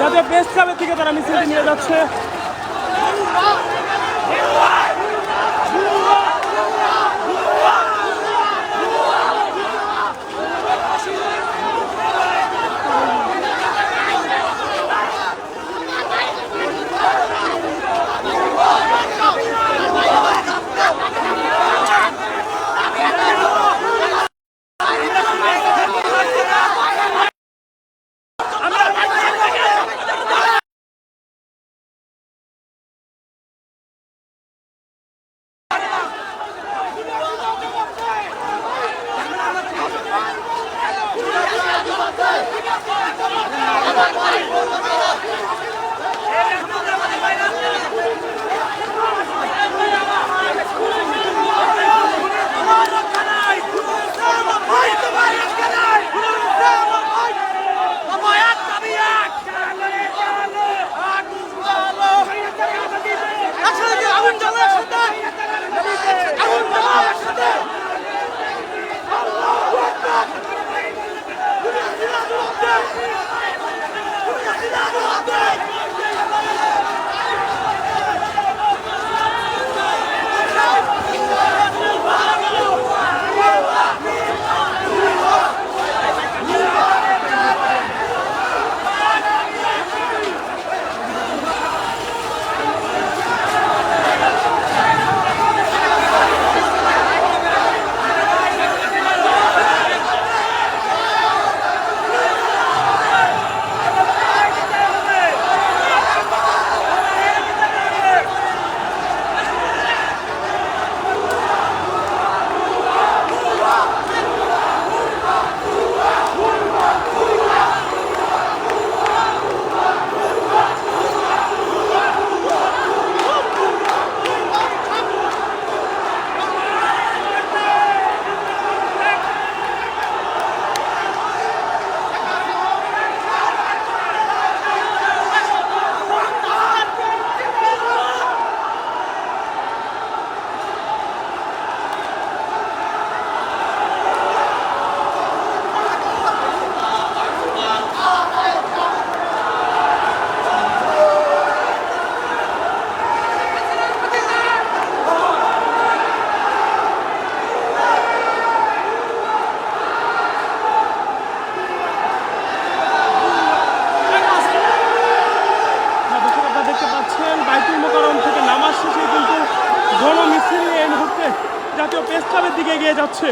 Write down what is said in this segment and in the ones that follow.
যাদের বেস্ট ক্লাবের থেকে তারা মিছিলটি নিয়ে যাচ্ছে। আস্তে জাতীয় প্রেস ক্লাবের দিকে এগিয়ে যাচ্ছে।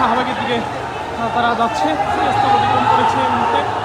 শাহবাগের দিকে তারা যাচ্ছে। রাস্তা অতিক্রম করেছে এই মুহূর্তে।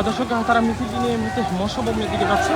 দর্শক তারা মিছিলটি নিয়ে মিছিল মুহূর্তে মৎস্য ভবনের দিকে যাচ্ছে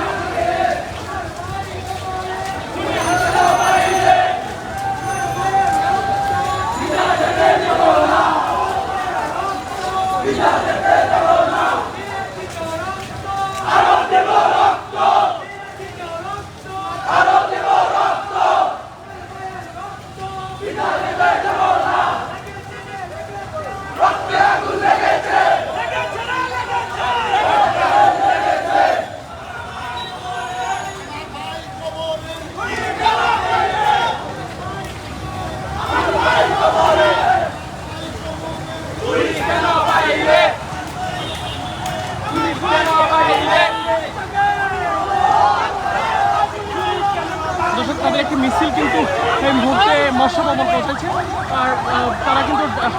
দর্শক তাদের একটি মিছিল কিন্তু এই মুহূর্তে মৎস্য ভবন পৌঁছেছে আর আহ, তারা কিন্তু আহ,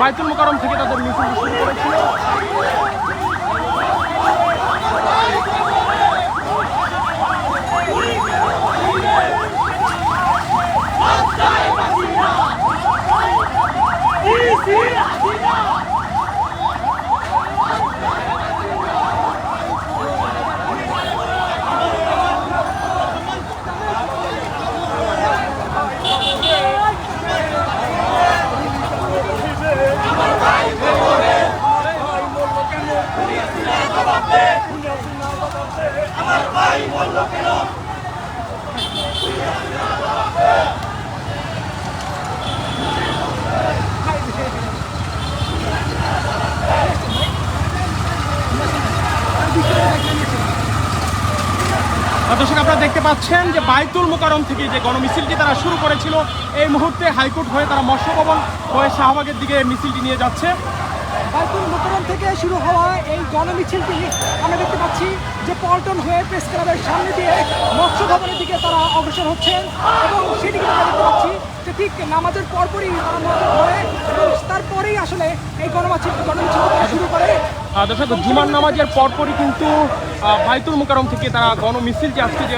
বাইতুল মোকারম থেকে তাদের মিছিল শুরু করেছিল আর দর্শক আপনারা দেখতে পাচ্ছেন যে বাইতুল মোকারম থেকে যে গণমিছিলটি তারা শুরু করেছিল এই মুহূর্তে হাইকোর্ট হয়ে তারা মৎস্য ভবন হয়ে শাহবাগের দিকে মিছিলটি নিয়ে যাচ্ছে। বাইতুল মোকাররম থেকে শুরু হওয়া এই গণমিছিলটি আমরা দেখতে পাচ্ছি যে পল্টন হয়ে প্রেস ক্লাবের সামনে দিয়ে মৎস্য ভবনের দিকে তারা অগ্রসর হচ্ছেন এবং সেদিকে আমরা দেখতে পাচ্ছি যে ঠিক নামাজের পরপরই তারা নামাজের পরে এবং তারপরেই আসলে এই গণমাছিল গণমিছিল শুরু করে। দর্শক জুমার নামাজের পরপরই কিন্তু বাইতুল মোকারম থেকে তারা গণমিছিল যে আজকে যে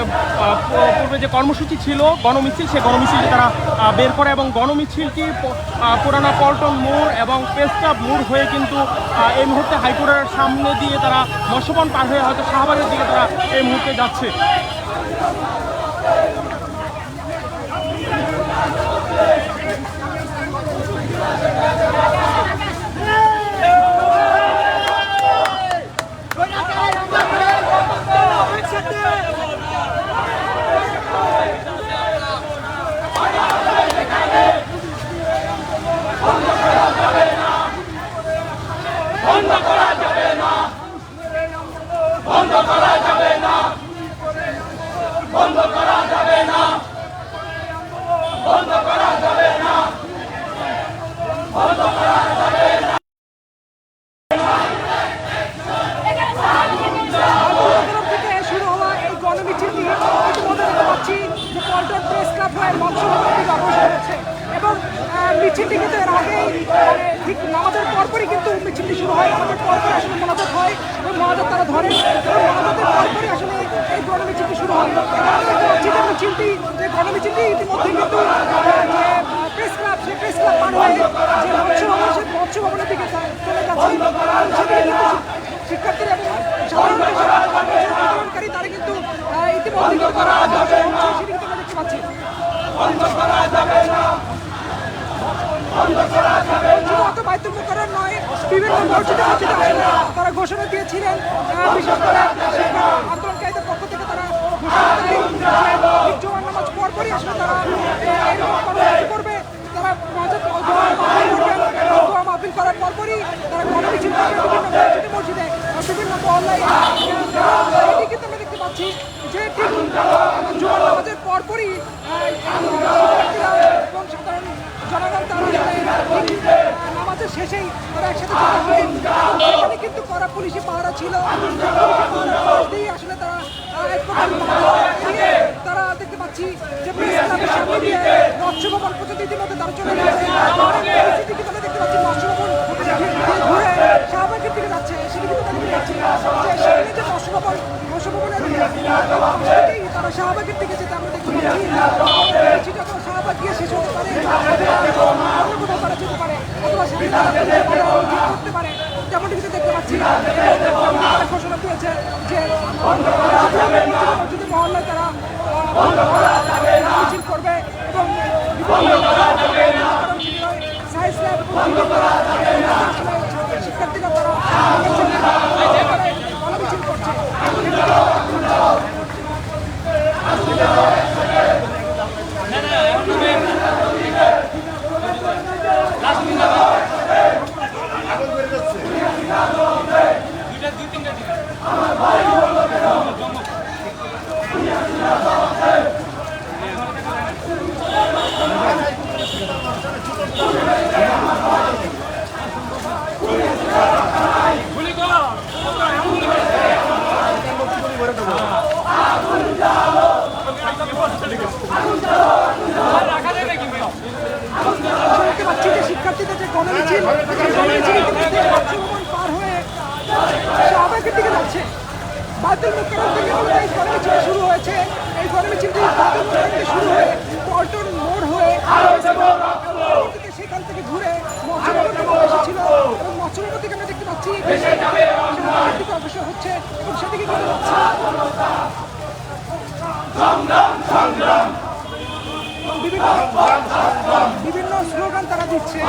পূর্বে যে কর্মসূচি ছিল, গণমিছিল, সেই গণমিছিলটি তারা বের করে এবং গণমিছিলটি পুরানা পল্টন মোড় এবং পেস্টাব মোড় হয়ে কিন্তু এই মুহূর্তে হাইকোর্টের সামনে দিয়ে তারা মৎস্যবন পার হয়ে হয়তো শাহবাগের দিকে তারা এই মুহূর্তে যাচ্ছে মোকাররম থেকে শুরু হওয়া এই গণমিছিলটি ইতিমধ্যে দেখতে পাচ্ছি যে পল্টন প্রেস ক্লাব হয়ে মৎস্য ভবনের দিকে অগ্রসর হচ্ছে এবং আহ, মিছিলটি কিন্তু এর আগেই মানে ঠিক নামাজের পরপরই কিন্তু মিছিলটি শুরু মনোযোগ হয় মনোযোগ তারা ধরে পরপরই আসলে এই গণমিছিলটি শুরু হয়। এবং আমরা দেখতে পাচ্ছি যে মিছিলটি যে ইতিমধ্যে কিন্তু যে প্রেস ক্লাব সেই প্রেস যে মৎস্য ভবন সেই মৎস্য ভবনের শিক্ষার্থীরা সাধারণ আন্দোলনকারী তারা কিন্তু ইতিমধ্যে সেটি কিন্তু আমরা দেখতে বাইতুল মোকাররম নয়, বিভিন্ন মসজিদে মসজিদে আসলে তারা ঘোষণা দিয়েছিলেন বিশেষ করে আন্দোলনকারীদের পক্ষ থেকে তারা ঘোষণা দেয় নামাজ পরপরই আসলে তারা করবে, তারা মাহফিল করবেন এবং দোয়া মাহফিল করার পরপরই তারা গণমিছিল করবে বিভিন্ন মসজিদে মসজিদে আহ, বিভিন্ন মহল্লায় এবং এটি কিন্তু আমরা দেখতে পাচ্ছি যে ঠিক জুমার নামাজের পরপরই আহ, এই শিক্ষার্থীরা এবং সাধারণ জনগণ তারা আসলে ঠিক, আহ, নামাজের শেষেই তারা একসাথে জড়ো হয় এবং সেখানে কিন্তু কড়া পুলিশি পাহারা ছিল। আসলে তারা দেখতে পাচ্ছি যে সামনে দিয়ে মৎস্য পর্যন্ত ইতিমধ্যে দেখতে পাচ্ছি মৎস্য ঘুরে শাহবাগের দিকে যাচ্ছে সেটি কিন্তু দেখতে তারা শাহবাগের দিকে যেতে আমরা দেখতে পাচ্ছি। শাহবাগ গিয়ে শেষ হতে পারে অথবা অন্য কোথাও তারা যেতে পারে যেমনটি কিন্তু দেখতে পাচ্ছি তারা ঘোষণা দিয়েছে যে যদি মহল্লায় তারা মিছিল করবে এবং শিক্ষার্থীরা তারা মিছিল করছে দেখতে পাচ্ছি যে শিক্ষার্থীদের যে গণমিছিল সেই গণমিছিল ইতিমধ্যে বাচ্চা পার হয়ে শাহবাগের দিকে যাচ্ছে বাদুল মুক্তার থেকে এই গণমিছিল শুরু হয়েছে। এই গণমিছিলটি বাদুল মুক্তার থেকে শুরু হয়ে পল্টন মোড় হয়ে সেখান থেকে ঘুরে এসেছিল। এবং মৎস্যনগর থেকে আমরা দেখতে পাচ্ছি। অগ্রসর হচ্ছে এবং সেদিকে বিভিন্ন স্লোগান তারা দিচ্ছে।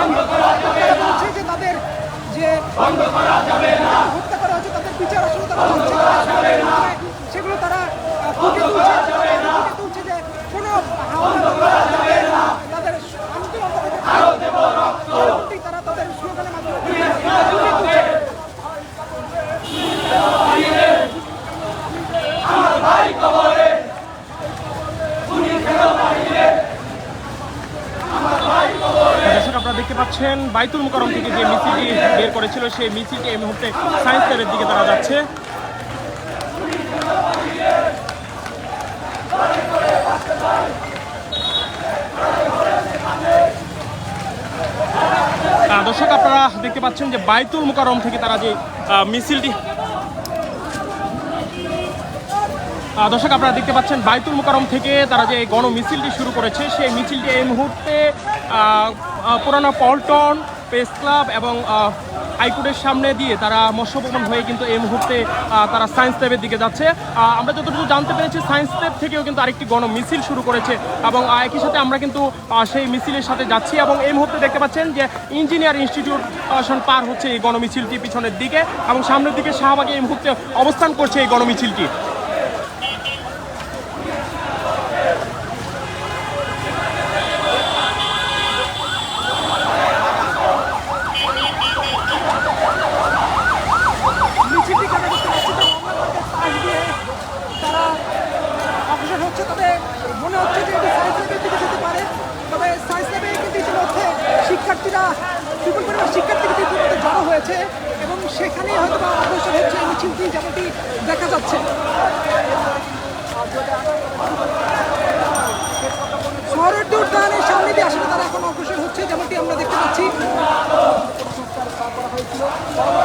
তারা বলছে যে তাদের যে হত্যা করা হচ্ছে তাদের বিচার আসলে তারা। সেগুলো তারা ফুটিয়ে তুলছে যে কোনো হামলা করা যাবে না। তাদের আন্দোলন এমনটি তারা তাদের স্লোগানের মাধ্যমে ফুটিয়ে তুলছে দর্শক আপনারা দেখতে পাচ্ছেন বাইতুল মুকারম থেকে যে মিছিলটি বের করেছিল, সেই মিছিলটি এই মুহূর্তে সায়েন্স ল্যাবের দিকে তারা যাচ্ছে। দর্শক, আপনারা দেখতে পাচ্ছেন যে বাইতুল মুকারম থেকে তারা যে মিছিলটি দর্শক, আপনারা দেখতে পাচ্ছেন বাইতুল মুকারম থেকে তারা যে গণ মিছিলটি শুরু করেছে, সেই মিছিলটি এই মুহূর্তে পুরানো পল্টন, প্রেস ক্লাব এবং হাইকোর্টের সামনে দিয়ে তারা মৎস্যভবন হয়ে কিন্তু এই মুহূর্তে তারা সায়েন্স ল্যাবের দিকে যাচ্ছে। আমরা যতটুকু জানতে পেরেছি, সায়েন্স ল্যাব থেকেও কিন্তু আরেকটি গণ মিছিল শুরু করেছে এবং একই সাথে আমরা কিন্তু সেই মিছিলের সাথে যাচ্ছি এবং এই মুহূর্তে দেখতে পাচ্ছেন যে ইঞ্জিনিয়ার ইনস্টিটিউট পার হচ্ছে এই গণমিছিলটি পিছনের দিকে এবং সামনের দিকে শাহবাগে এই মুহূর্তে অবস্থান করছে এই গণমিছিলটি।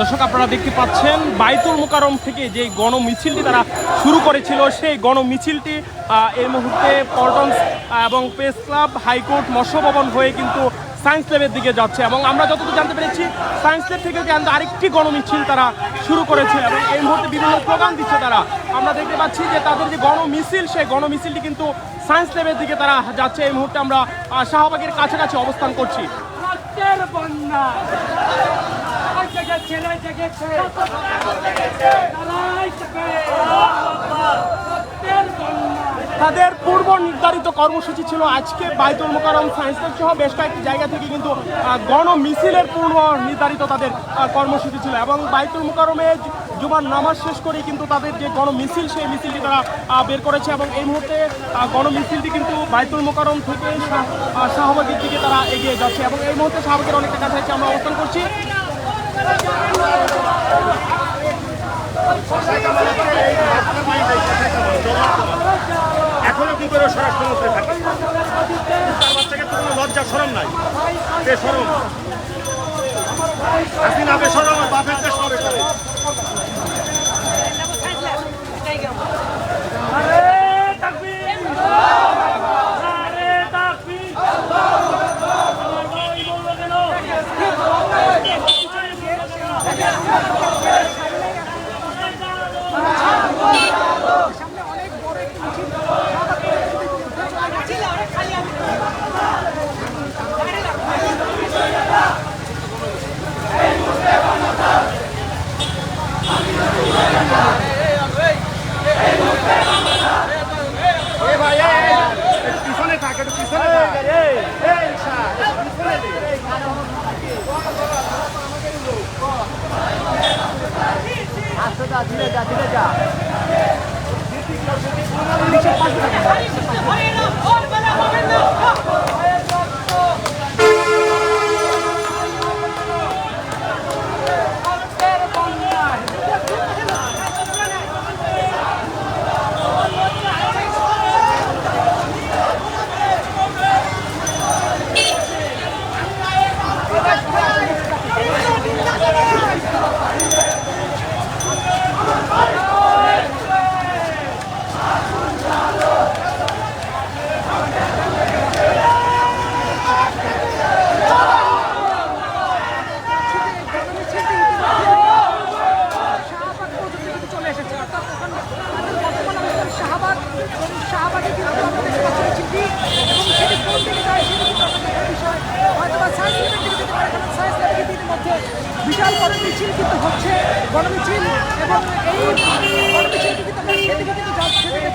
দর্শক, আপনারা দেখতে পাচ্ছেন, বাইতুল মোকারম থেকে যে গণ মিছিলটি তারা শুরু করেছিল, সেই গণ মিছিলটি এই মুহূর্তে পল্টন এবং প্রেস ক্লাব হাইকোর্ট মৎস্য ভবন হয়ে কিন্তু সায়েন্স ল্যাবের দিকে যাচ্ছে এবং আমরা যতটুকু জানতে পেরেছি সায়েন্স ল্যাব থেকে কিন্তু আরেকটি গণমিছিল তারা শুরু করেছে এবং এই মুহূর্তে বিভিন্ন স্লোগান দিচ্ছে তারা। আমরা দেখতে পাচ্ছি যে তাদের যে গণমিছিল, সেই গণমিছিলটি কিন্তু সায়েন্স ল্যাবের দিকে তারা যাচ্ছে। এই মুহূর্তে আমরা শাহবাগের কাছাকাছি অবস্থান করছি। ছেলে তাদের পূর্ব নির্ধারিত কর্মসূচি ছিল আজকে বাইতুল মোকারম সায়েন্স ল্যাব সহ বেশ কয়েকটি জায়গা থেকে কিন্তু গণ মিছিলের পূর্ব নির্ধারিত তাদের কর্মসূচি ছিল এবং বাইতুল মোকারমে জুমার নামাজ শেষ করে কিন্তু তাদের যে গণ মিছিল সেই মিছিলটি তারা বের করেছে এবং এই মুহূর্তে আহ, গণ মিছিলটি কিন্তু বাইতুল মোকারম থেকে শাহ- শাহবাগের দিকে তারা এগিয়ে যাচ্ছে এবং এই মুহূর্তে শাহবাগের অনেকটা কাছাকাছি আমরা অবস্থান করছি। এখনও কি করে স্বরাষ্ট্রমন্ত্রী থাকে? তার বাচ্চাকে তো কোনো লজ্জা সরম নাই। বেসরম হাসিনা বেসরম আর বাপের দেশ করে করে আরে তাকবীর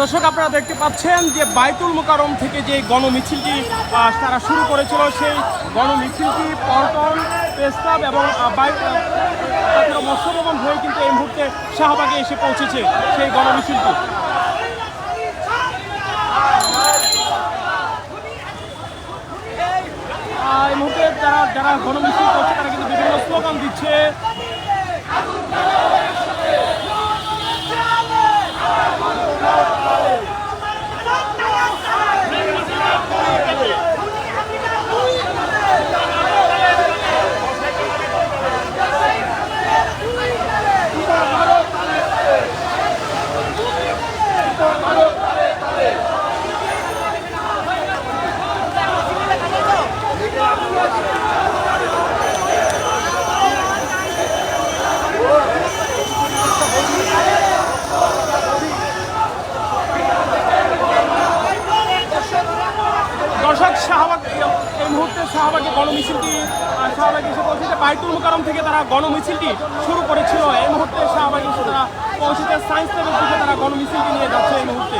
দর্শক, আপনারা দেখতে পাচ্ছেন যে বাইতুল মোকারম থেকে যে গণমিছিলটি তারা শুরু করেছিল, সেই গণমিছিলটি পল্টন পেস্তাব এবং মৎস্যভবন হয়ে কিন্তু এই মুহূর্তে শাহবাগে এসে পৌঁছেছে সেই গণমিছিলটি। এই মুহূর্তে যারা যারা গণমিছিল করছে, তারা কিন্তু বিভিন্ন স্লোগান দিচ্ছে। শাহবাগে গণমিছিলটি শাহবাগে এসে পৌঁছেছে। বাইতুল মুকারম থেকে তারা গণমিছিলটি শুরু করেছিল। এই মুহূর্তে শাহবাগে এসে তারা পৌঁছেছে। সায়েন্স ল্যাবের থেকে তারা গণমিছিলটি নিয়ে যাচ্ছে এই মুহূর্তে।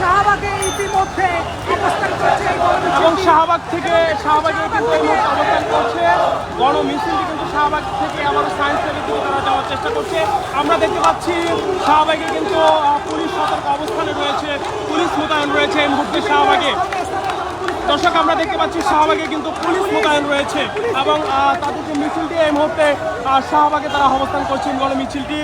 শাহবাগে ইতিমধ্যে অবস্থান করছে এই গণমিছিলটি। এবং শাহবাগ থেকে শাহবাগে কিন্তু এই মুহূর্তে অবস্থান করছে। গণমিছিলটি কিন্তু শাহবাগ থেকে আবার সায়েন্স ল্যাবের দিকে তারা যাওয়ার চেষ্টা করছে। আমরা দেখতে পাচ্ছি শাহবাগে কিন্তু পুলিশ সতর্ক অবস্থানে রয়েছে। পুলিশ মোতায়েন রয়েছে এই মুহূর্তে শাহবাগে। দর্শক, আমরা দেখতে পাচ্ছি শাহবাগে কিন্তু পুলিশ মোতায়েন রয়েছে এবং তাদের যে মিছিলটি এই মুহূর্তে শাহবাগে তারা অবস্থান করছেন গণমিছিলটি